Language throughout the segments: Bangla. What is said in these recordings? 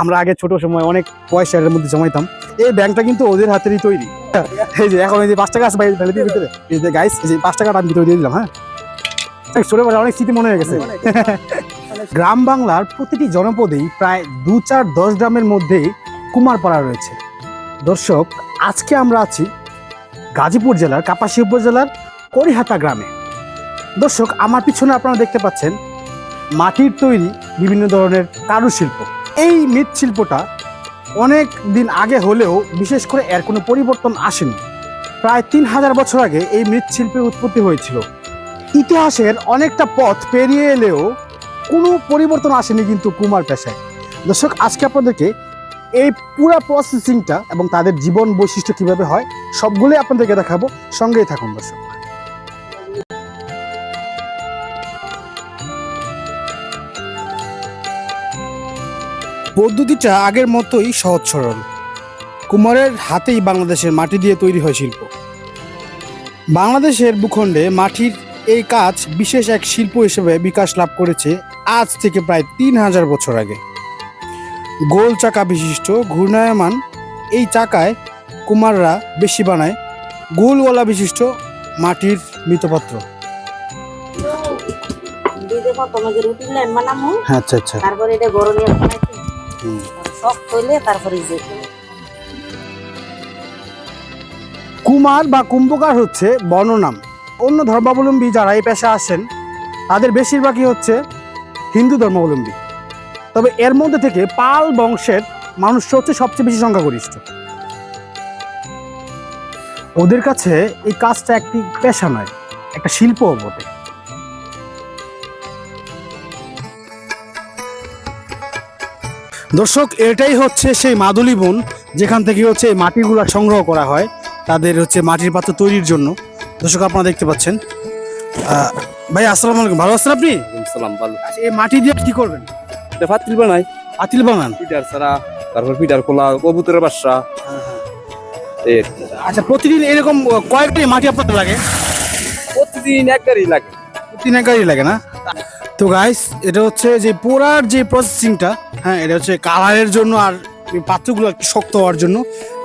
আমরা আগে ছোট সময় অনেক পয়সা এর মধ্যে জমাইতাম। এই ব্যাংকটা কিন্তু ওদের হাতেরই তৈরি। এই যে এখন এই যে পাঁচ টাকা আছে ঢেলে দিয়ে ভিতরে। এই যে গাইস এই যে পাঁচ টাকাটা আমি ভিতরে দিয়ে দিলাম হ্যাঁ? ছোটবেলা অনেক স্মৃতি মনে হয়ে গেছে। গ্রাম বাংলার প্রতিটি জনপদেই প্রায় দু চার দশ গ্রামের মধ্যেই কুমারপাড়া রয়েছে। দর্শক, আজকে আমরা আছি গাজীপুর জেলার কাপাসী উপজেলার করিহাতা গ্রামে। দর্শক, আমার পিছনে আপনারা দেখতে পাচ্ছেন মাটির তৈরি বিভিন্ন ধরনের কারুশিল্প। এই মৃৎশিল্পটা অনেক দিন আগে হলেও বিশেষ করে এর কোনো পরিবর্তন আসেনি। প্রায় তিন হাজার বছর আগে এই মৃৎশিল্পের উৎপত্তি হয়েছিল। ইতিহাসের অনেকটা পথ পেরিয়ে এলেও কোনো পরিবর্তন আসেনি কিন্তু কুমার পেশায়। দর্শক, আজকে আপনাদেরকে এই পুরা প্রসেসিংটা এবং তাদের জীবন বৈশিষ্ট্য কীভাবে হয়, সবগুলোই আপনাদেরকে দেখাবো। সঙ্গেই থাকুন দর্শক। পদ্ধতিটা আগের মতোই সহজ সরল। কুমারের হাতেই বাংলাদেশের মাটি দিয়ে তৈরি হয় শিল্প। বাংলাদেশের ভূখণ্ডে মাটির এই কাজ বিশেষ এক শিল্প হিসেবে বিকাশ লাভ করেছে আজ থেকে প্রায় তিন হাজার বছর আগে। গোল চাকা বিশিষ্ট ঘূর্ণায়মান এই চাকায় কুমাররা বেশি বানায় গোলওয়ালা বিশিষ্ট মাটির মৃতপাত্র আচ্ছা আচ্ছা। তারপরে এটা গরম তারপরে যে কুমার বা কুম্ভকার হচ্ছে বর্ণনাম। অন্য ধর্মাবলম্বী যারা এই পেশা আসেন তাদের বেশিরভাগই হচ্ছে হিন্দু ধর্মাবলম্বী। তবে এর মধ্যে থেকে পাল বংশের মানুষ হচ্ছে সবচেয়ে বেশি সংখ্যাগরিষ্ঠ। ওদের কাছে এই কাজটা একটি পেশা নয় একটা শিল্পও বটে। দর্শক এটাই হচ্ছে সেই মাদুলি বন যেখান থেকে হচ্ছে এই মাটিগুলো সংগ্রহ করা হয় তাদের হচ্ছে মাটির পাত্র তৈরির জন্য। দর্শক আপনারা দেখতে পাচ্ছেন। ভাই আসসালামু আলাইকুম। ভালো আছেন আপনি? সালাম ভালো। আচ্ছা, এই মাটি দিয়ে কি করবেন? এটা ফাত্রি বানাই। পাতিল বানান? পিটার ছাড়া তারপর পিটার কোলা কবুতরের বাসা এই আচ্ছা প্রতিদিন এরকম কয়েকটি মাটি আপনাদের লাগে? প্রতিদিন এক গাড়ি লাগে। প্রতিদিন এক গাড়ি লাগে না? তো গাইস এটা হচ্ছে যে পোড়ার যে প্রসেসিংটা হ্যাঁ এটা হচ্ছে কালারের জন্য আর এই পাত্রগুলো শক্ত হওয়ার জন্য।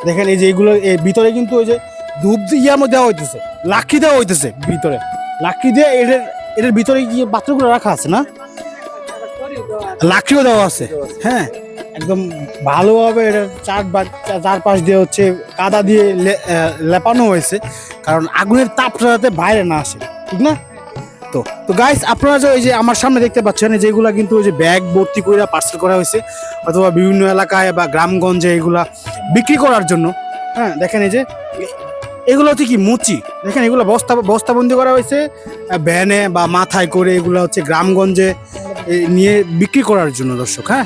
দেখেন এই যে এইগুলো এর ভিতরে কিন্তু ওই যে ধূপ ইয়ার মধ্যে দেওয়া হইতেছে, লাকড়ি দেওয়া হইতেছে ভিতরে। লাকড়ি দিয়ে এটার এটার ভিতরে গিয়ে পাত্রগুলো রাখা আছে না? লাকড়িও দেওয়া আছে হ্যাঁ। একদম ভালোভাবে এটা চার চারপাশ দিয়ে হচ্ছে কাদা দিয়ে লেপানো হয়েছে, কারণ আগুনের তাপটা যাতে বাইরে না আসে, ঠিক না? তো তো গাইস আপনারা যে ওই যে আমার সামনে দেখতে পাচ্ছেন যেগুলা কিন্তু ওই যে ব্যাগ ভর্তি করে পার্সেল করা হয়েছে অথবা বিভিন্ন এলাকায় বা গ্রামগঞ্জে এগুলা বিক্রি করার জন্য। হ্যাঁ দেখেন এই যে এগুলো হচ্ছে কি মুচি? দেখেন এগুলো বস্তা বস্তাবন্দি করা হয়েছে ভ্যানে বা মাথায় করে এগুলো হচ্ছে গ্রামগঞ্জে নিয়ে বিক্রি করার জন্য দর্শক হ্যাঁ?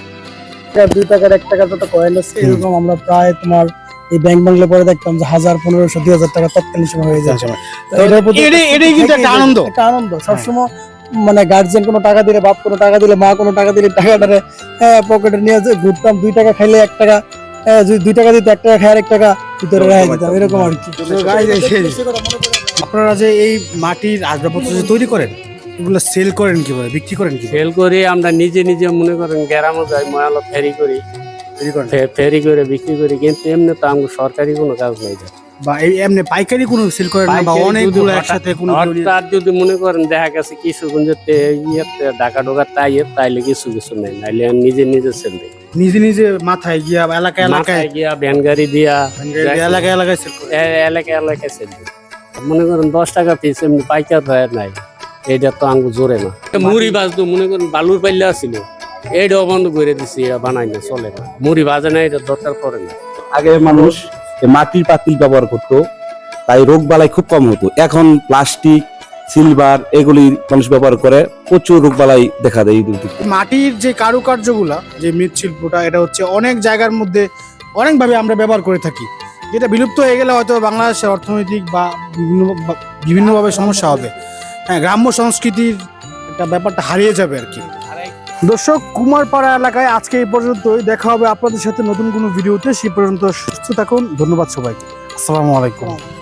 দুই টাকার এক টাকার যত কয়েন আছে এরকম আমরা প্রায় তোমার এই ব্যাংক বাংলা পরে দেখতাম যে হাজার পনেরোশো দুই হাজার টাকা তৎকালীন সময় হয়ে যায়। এটাই- কিন্তু একটা আনন্দ। একটা আনন্দ। সবসময় মানে গার্জিয়ান কোনো টাকা দিলে বাপ কোনো টাকা দিলে মা কোনো টাকা দিলে টাকাটারে পকেটে নিয়ে যে ঘুরতাম দুই টাকা খাইলে এক টাকা হ্যাঁ, যদি দুই টাকা দিতে এক টাকা খাই আর এক টাকা ভিতরে রেখে দিতাম এরকম আর কি। আপনারা যে এই মাটির আসবাবপত্র যে তৈরি করেন এগুলো সেল করেন কীভাবে? বিক্রি করেন কি ফেল করে আমরা নিজে নিজে মনে করেন গ্রামে যাই ময়ালো ফেরি করি। ফেরি করে বিক্রি করি কিন্তু এমনি তো আমাকে সরকারি কোনো কাজ নাই বা এই এমনি পাইকারি কোনো সেল করেন না বা অনেকগুলো একসাথে কোনো হঠাৎ যদি মনে করেন দেখা গেছে কিশোরগঞ্জের ইয়েতে ঢাকা ঢোকা তাই তাইলে কিছু কিছু নেই নাইলে নিজে নিজে সেল দিই। নিজে নিজে মাথায় গিয়া বা এলাকায় গিয়া ভ্যান গাড়ি দিয়া এলাকায় এলাকায় সেল করেন। এ- এলাকায় সেল মনে করেন দশ টাকা পিস এমনি পাইকার হয় নাই এইটা তো আঙ্গু জোরে না। মুড়ি বাজতো মনে করেন বালুর পাল্লা ছিল। এইটাও বন্ধ করে দিছি এটা বানাই না চলে না। মুড়ি বাজে না এটা দরকার পড়ে না। আগে মানুষ মাটির পাতিল ব্যবহার করত তাই রোগ বালাই খুব কম হতো। এখন প্লাস্টিক সিলভার এগুলি মানুষ ব্যবহার করে প্রচুর রোগ বালাই দেখা দেয় মাটির যে কারুকার্যগুলা যে মৃৎশিল্পটা এটা হচ্ছে অনেক জায়গার মধ্যে অনেকভাবে আমরা ব্যবহার করে থাকি। যেটা বিলুপ্ত হয়ে গেলে হয়তো বাংলাদেশের অর্থনৈতিক বা বিভিন্ন বা- বিভিন্নভাবে সমস্যা হবে। হ্যাঁ গ্রাম্য সংস্কৃতির একটা ব্যাপারটা হারিয়ে যাবে আর কি। দর্শক, কুমারপাড়া এলাকায় আজকে এই পর্যন্তই। দেখা হবে আপনাদের সাথে নতুন কোনো ভিডিওতে। সেই পর্যন্ত সুস্থ থাকুন। ধন্যবাদ সবাইকে। আসসালামু আলাইকুম।